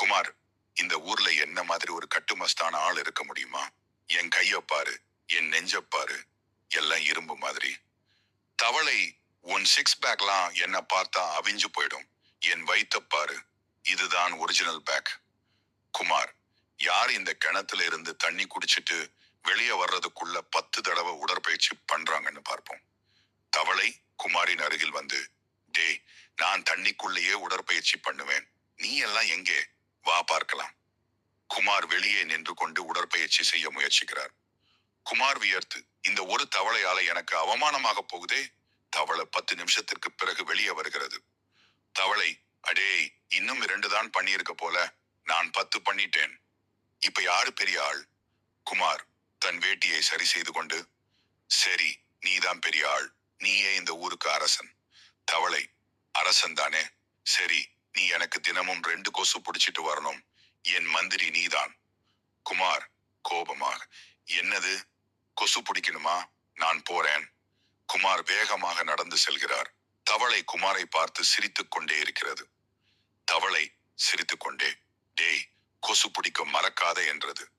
குமார் இந்த ஊர்ல என்ன மாதிரி ஒரு கட்டுமஸ்தான ஆள் இருக்க முடியுமா? என் கைய பாரு என் நெஞ்ச பாரு எல்லாம் இரும்பு மாதிரி. தவளை உன் சிக்ஸ் பேக்லாம் என்ன பார்த்தா அவிஞ்சு போயிடும். என் வயிற்ற பாரு இதுதான் ஒரிஜினல் பேக் குமார் யார் இந்த கிணத்துல இருந்து தண்ணி குடிச்சிட்டு வெளியே வர்றதுக்குள்ள பத்து தடவை உடற்பயிற்சி பண்றாங்கன்னு பார்ப்போம். தவளை குமாரின் அருகில் வந்து டே நான் தண்ணிக்குள்ளேயே உடற்பயிற்சி பண்ணுவேன். நீ எல்லாம் எங்கே? வா பார்க்கலாம். குமார் வெளியே நின்று கொண்டு உடற்பயிற்சி செய்ய முயற்சிக்கிறார். குமார் வியர்த்து இந்த ஒரு தவளையால எனக்கு அவமானமாக போகுதே? தவளை பத்து நிமிஷத்திற்கு பிறகு வெளியே வருகிறது. தவளை அடே இன்னும் இரண்டு தான் பண்ணியிருக்க போல. நான் பத்து பண்ணிட்டேன். இப்ப யாரு பெரிய ஆள்? குமார் தன் வேட்டியை சரி செய்து கொண்டு சரி நீதான் பெரிய ஆள். நீயே இந்த ஊருக்கு அரசன். தவளை அரசன் தானே. சரி நீ எனக்கு தினமும் ரெண்டு கொசு புடிச்சிட்டு வரணும். என் மந்திரி நீதான். குமார் கோபமாக என்னது? கொசு பிடிக்கணுமா? நான் போறேன். குமார் வேகமாக நடந்து செல்கிறார். தவளை குமாரை பார்த்து சிரித்துக் கொண்டே இருக்கிறது. தவளை சிரித்துக் கொண்டே டேய் கொசு பிடிக்க மறக்காத என்றது.